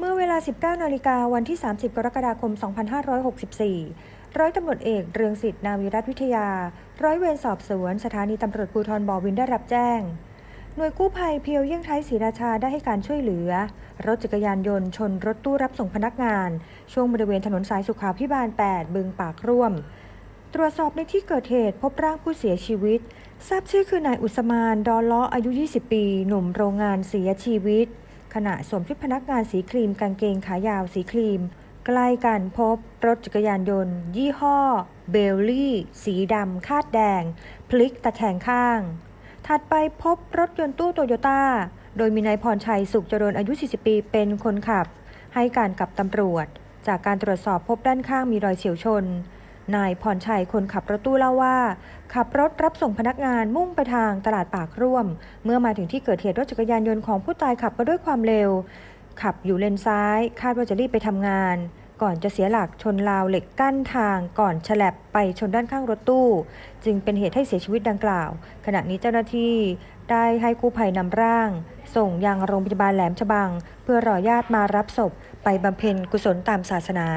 เมื่อเวลา 19 นาฬิกาวันที่ 30 กรกฎาคม 2564 ร้อยตำรวจเอกเรืองสิทธิ์นาวิรัตวิทยา ร้อยเวรสอบสวน สถานีตำรวจภูธรบ่อวินได้รับแจ้ง หน่วยกู้ภัยเพียวเยี่ยงไทยศรีราชาได้ให้การช่วยเหลือ รถจักรยานยนต์ชนรถตู้รับส่งพนักงาน ช่วงบริเวณถนนสายสุขาพิบาล 8 บึงปากร่วม ตรวจสอบในที่เกิดเหตุพบร่างผู้เสียชีวิต ทราบชื่อคือนายอุสมาน ดอนล้ออายุ 20 ปี หนุ่มโรงงานเสียชีวิต ขณะสวมชุดพนักงานสีครีมกางเกงขายาวสีครีม ใกล้กันพบรถจักรยานยนต์ ยี่ห้อ เบลลี่ สีดำคาดแดง พลิกตะแคงข้าง ถัดไปพบรถยนต์ตู้โตโยต้า โดยมีนายพรชัยสุขเจริญอายุ 40 ปีเป็นคนขับ ให้การกับตำรวจ จากการตรวจสอบพบด้านข้างมีรอยเฉียวชน นายพรชัยคนขับรถตู้เล่าว่า ขับรถรับส่งพนักงานมุ่งไปทางตลาดปากร่วม เมื่อมาถึงที่เกิดเหตุรถจักรยานยนต์ของผู้ตายขับมาด้วยความเร็ว ขับอยู่เลนซ้าย คาดว่าจะรีบไปทำงาน ก่อนจะเสียหลักชนราวเหล็กกั้นทาง ก่อนฉลับไปชนด้านข้างรถตู้ จึงเป็นเหตุให้เสียชีวิตดังกล่าว ขณะนี้เจ้าหน้าที่ได้ให้กู้ภัยนำร่าง ส่งยังโรงพยาบาลแหลมฉบัง เพื่อรอญาติมารับศพไปบำเพ็ญกุศลตามศาสนา